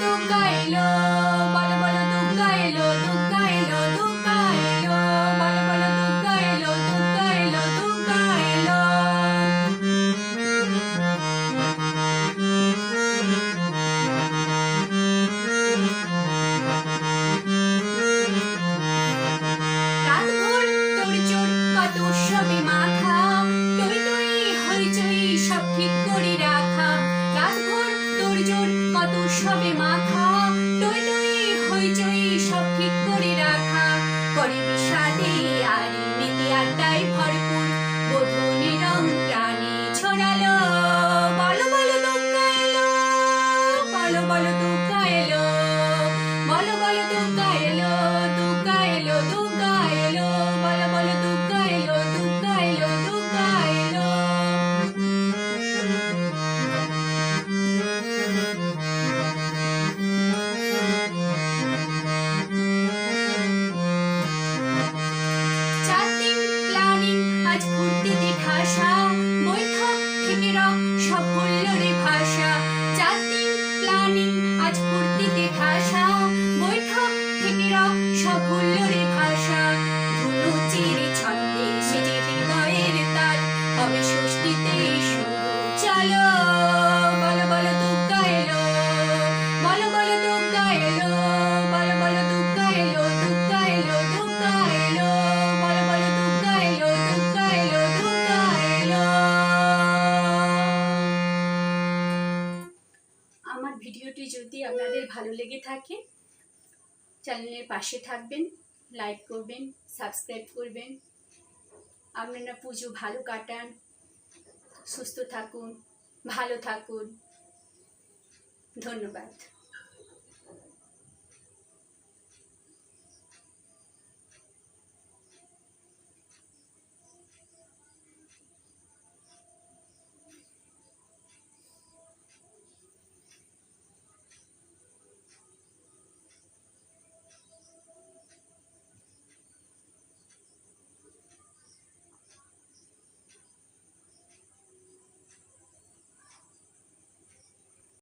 tung cày lừa সবে মাথা hush, hush. ভিডিওটি যদি আপনাদের ভালো লেগে থাকে, চ্যানেলের পাশে থাকবেন, লাইক করবেন, সাবস্ক্রাইব করবেন। আপনারা পুজো ভালো কাটান, সুস্থ থাকুন, ভালো থাকুন। ধন্যবাদ।